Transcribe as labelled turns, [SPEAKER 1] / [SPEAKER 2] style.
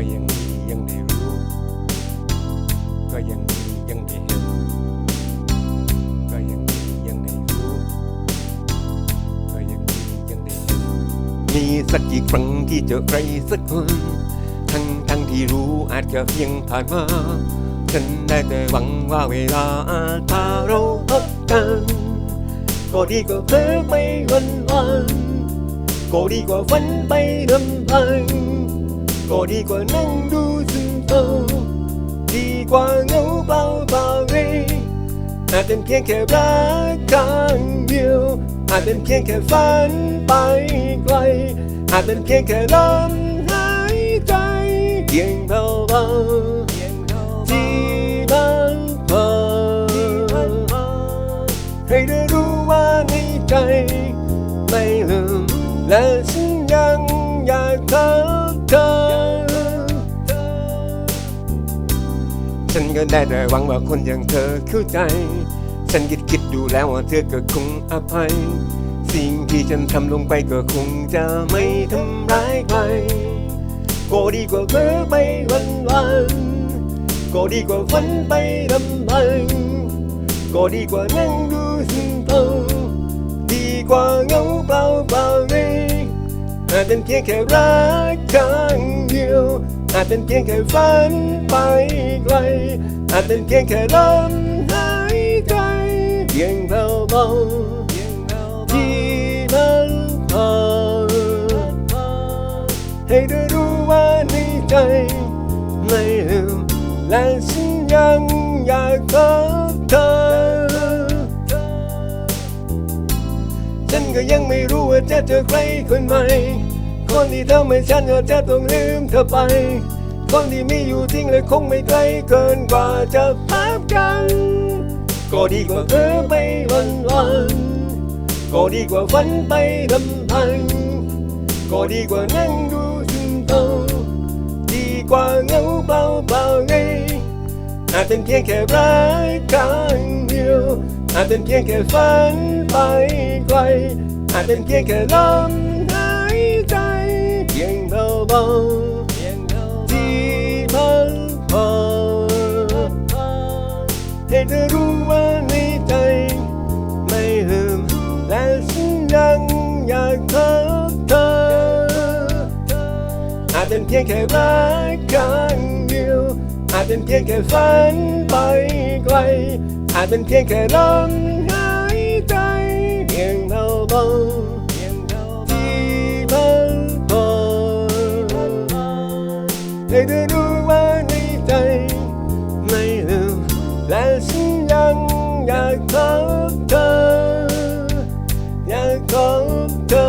[SPEAKER 1] ก็ยังดียังได้รู้ ก็ยังดียังได้เห็น ก็ยังดียังได้รู้ ก็ยังดียังได้เห็น มีสักกี่ครั้งที่เจอใครสักคน ทั้งทั้งที่รู้อาจจะเพียงผ่านมา ฉันได้แต่หวังว่าเวลาอาจพาเราพบกันก็ดีกว่าเพ้อไปวันวันก็ดีกว่าฝันไปลำพัง ก็ดีกว่านั่งดูซึมเศร้าดีกว่าเงาเปล่าเปล่าเลยอาจเป็นเพียงแค่รักครั้งเดียว อาจเป็นเพียงแค่ฝันไปไกล อาจเป็นเพียงแค่ลมหายใจเพียงเบาเบาที่มันพอให้ได้รู้ว่าในใจ ไม่ลืมและฉันยังอยากเธอ ก็ได้แต่หวังว่าคนอย่างเธอเข้าใจ ฉันคิดคิดดูแล้วว่าเธอก็คงอภัย สิ่งที่ฉันทำลงไปก็คงจะไม่ทำร้ายใครก็ดีกว่าเพ้อไปวันวันก็ดีกว่าฝันไปลำพังก็ดีกว่านั่งดูสิ่งเธอดีกว่าเงาเปล่าเปล่าเลย อาจเป็นเพียงแค่รักครั้งเดียว อาจเป็นเพียงแค่ฝันไปไกล อาจเป็นเพียงแค่ลมหายใจเพียงเบาเบาที่มันพอให้ได้รู้ว่าในใจไม่ลืมและฉันยังอยากเธอเธอ ฉันก็ยังไม่รู้ว่าจะเจอใครคนใหม่ คนที่ทำให้ฉันก็จะต้องลืมเธอไป คนที่มีอยู่จริงและคงไม่ไกลเกินกว่าจะพบกัน ก็ดีกว่าเธอไปวันวันก็ดีกว่าฝันไปลำพัง ก็ดีกว่านั่งดูซึมเศร้าดีกว่าเงาเปล่าเปล่าไงอาจเป็นเพียงแค่รักครั้งเดียวอาจเป็นเพียงแค่ฝันไปไกลอาจเป็นเพียงแค่ลม เบาที่มันพอให้เธอรู้ว่าในใจ ไม่ลืมและฉันยังอยากเธอเธออาจเป็นเพียงแค่รักครั้งเดียว อาจเป็นเพียงแค่ฝันไปไกล อาจเป็นเพียงแค่ลม ให้เธอรู้ว่าในใจ ไม่ลืมและฉันยังอยากพบเธออยากพบเธอ